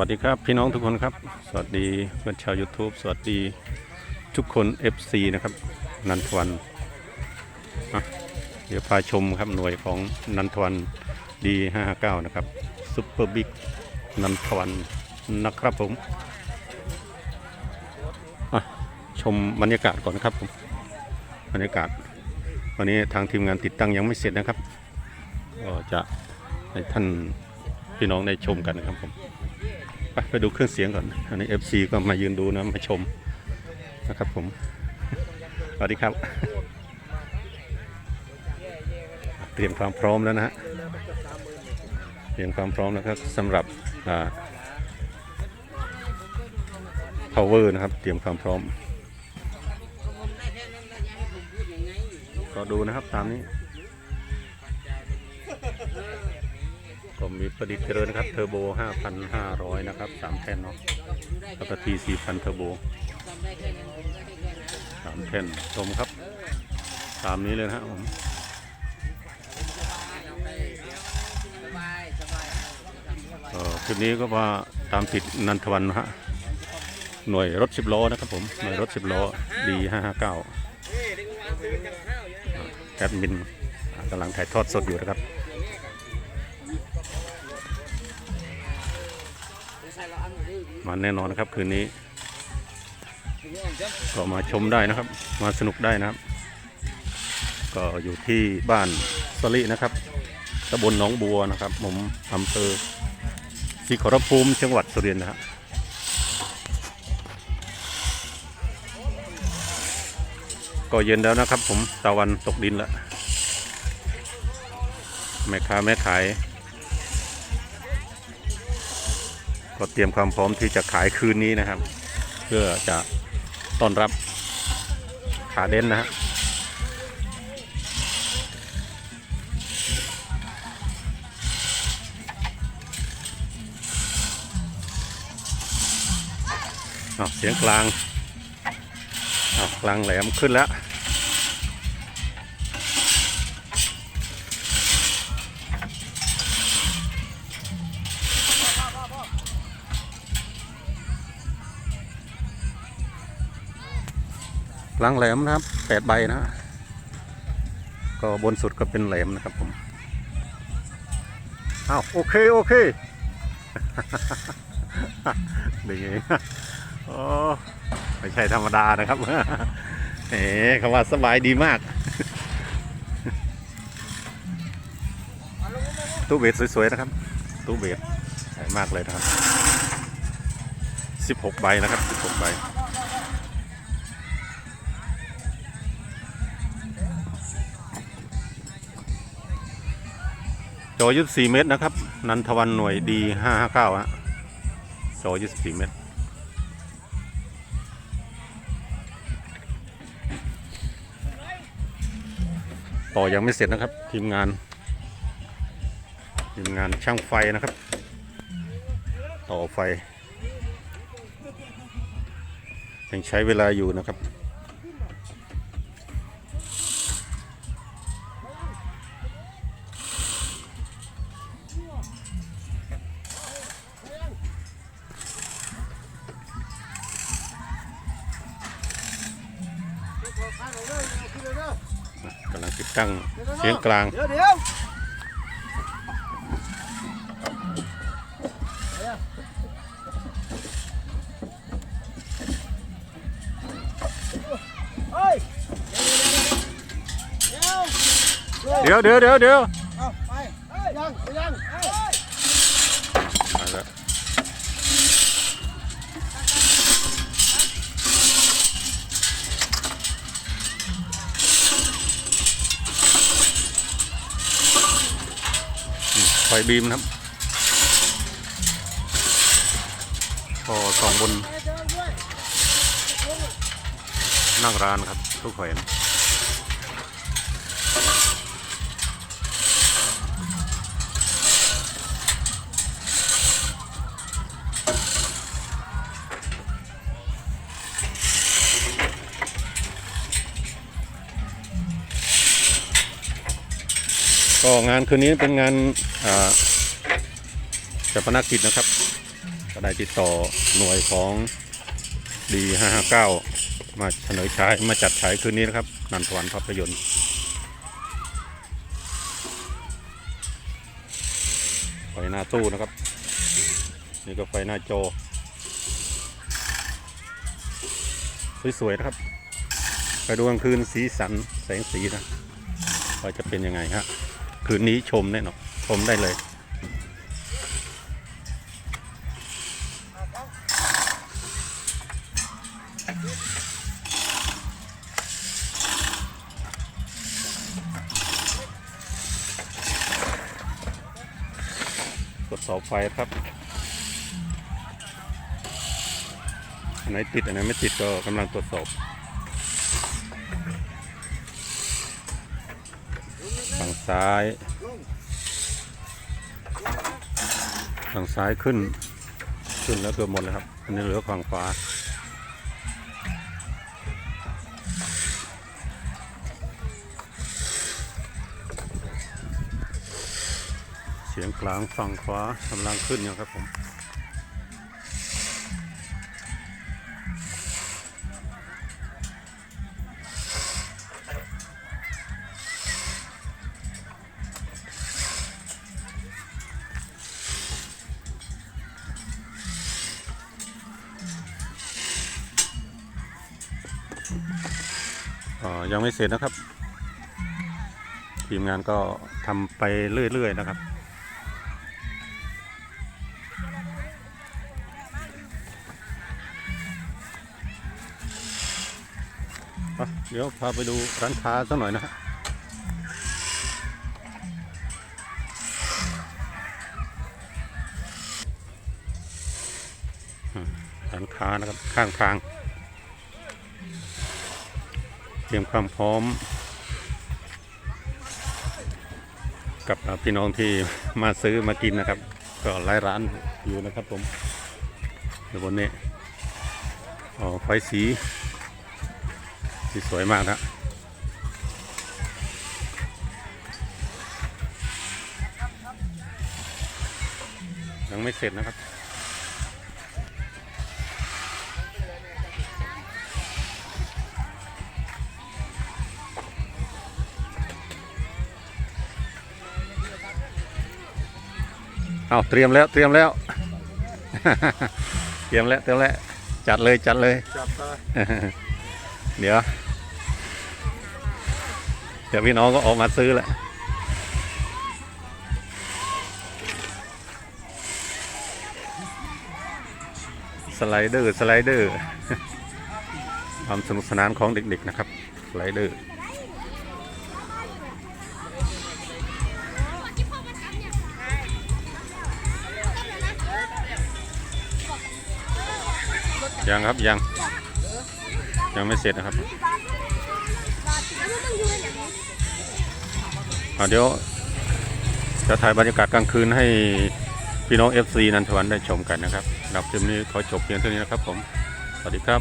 วัสดีครับพี่น้องทุกคนครับ สวัสดีเพื่อนชาว YouTube สวัสดีทุกคน FC นะครับ นันทวันเดี๋ยวพาชมครับหน่วยของนันทวันดี559นะครับซุปเปอร์บิ๊กนันทวันนะครับผมชมบรรยากาศก่อนนะครับผมบรรยากาศ วันนี้ทางทีมงานติดตั้งยังไม่เสร็จนะครับก็จะให้ท่านพี่น้องได้ชมกันนะครับผม ไปไปดูเครื่องเสียงก่อนอันนี้ FC ก็มายืนดูนะมาชมนะครับผม สวัสดีครับ เตรียมความพร้อมแล้วนะฮะเตรียมความพร้อมแล้วครับสำหรับอ่า power นะครับ เตรียมความพร้อม ก็ดูนะครับตามนี้ ก็มีประดิษฐ์เจริญนะครับเทอร์โบ 5,500 นะครับ3แท่นเนาะแล้วก็ที4,000เทอร์โบ3แท่นชมครับ ตามนี้เลยนะครับผมเออคลิปนี้ก็ว่าตามติดนันทวันนะฮะหน่วยรถ10ล้อนะครับผมหน่วยรถ10ล้อ D559 แอดมินกำลังถ่ายทอดสดอยู่นะครับ มาแน่นอนนะครับคืนนี้ ก็มาชมได้นะครับ มาสนุกได้นะครับ ก็อยู่ที่บ้านสลินะครับตำบลหนองบัวนะครับ ผมอำเภอศรีขอรภูมิจังหวัดสุรินทร์นะฮะก็เย็นแล้วนะครับ ผมตะวันตกดินแล้วแม่ค้าแม่ขาย ก็เตรียมความพร้อมที่จะขายคืนนี้นะครับ เพื่อจะต้อนรับขาเด่นนะฮะอ้าวเสียงกลางอ้าวกลางแหลมขึ้นแล้ว ลางแหลมนะครับแปดใบนะฮะก็บนสุดก็เป็นแหลมนะครับผมอ้าวโอเคโอเคดีไงโอ้ไม่ใช่ธรรมดานะครับเอ๋คำว่าสบายดีมากตู้เบสสวยๆนะครับตู้เบสใหญ่มากเลยนะครับ 16 ใบนะครับ 16 ใบ จอ24เมตรนะครับ นันทวันหน่วยดี559ฮะจอ24เมตร ต่อยังไม่เสร็จนะครับ ทีมงาน ทีมงานช่างไฟนะครับ ต่อไฟ ยังใช้เวลาอยู่นะครับ กำลังติดตั้งเสียงกลางเดี๋ยวเดี๋ยวเฮ้ยเดี๋ยวเดี๋ยวเดี๋ยวเดี๋ยวเดี๋ยวเอาไปยังไปยังเฮ้ยมาแล้ว ไฟบีมครับพอสองบนนั่งร้านครับทุกแขวน ก็งานคืนนี้เป็นงานอ่าจัปนกิจนะครับก็ได้ติดต่อหน่วยของดี559มาเสนอฉายมาจัดฉายคืนนี้นะครับ นันทวันภาพยนตร์ไฟหน้าตู้นะครับ นี่ก็ไฟหน้าจอสวยๆนะครับ ไปดูกลางคืนสีสันแสงสีนะว่าจะเป็นยังไงฮะ คืนนี้ชมแน่นอนชมได้เลยตรวจสอบไฟครับอันไหนติดอันไหนไม่ติดก็กำลังตรวจสอบ ซ้าย ฝั่งซ้ายขึ้น ขึ้นแล้วเกือบหมดเลยครับ อันนี้เหลือฝั่งขวาเสียงกลางฝั่งขวากำลังขึ้นอยู่ครับผม ยังไม่เสร็จนะครับ ทีมงานก็ทำไปเรื่อย ๆ นะครับเดี๋ยวพาไปดูร้านค้าสักหน่อยนะฮะร้านค้านะครับข้างทาง เตรียมความพร้อม กับพี่น้องที่มาซื้อมากินนะครับ ก็หลายร้านอยู่นะครับผมเดี๋ยวบนนี้อ๋อไฟสีสีสวยมากนะยังไม่เสร็จนะครับ เอาเตรียมแล้วเตรียมแล้ว เตรียมแล้วเตรียมแล้วจัดเลยจัดเลย จับตาเดี๋ยว เดี๋ยวพี่น้องก็ออกมาซื้อแหละสไลเดอร์สไลเดอร์ความสนุกสนานของเด็กๆนะครับสไลเดอร์ ยังครับยัง ยังไม่เสร็จนะครับอ่าเดี๋ยวจะถ่ายบรรยากาศกลางคืนให้พี่น้อง FC นันทวันได้ชมกันนะครับสำหรับคลิปนี้ขอจบเพียงเท่านี้นะครับผม สวัสดีครับ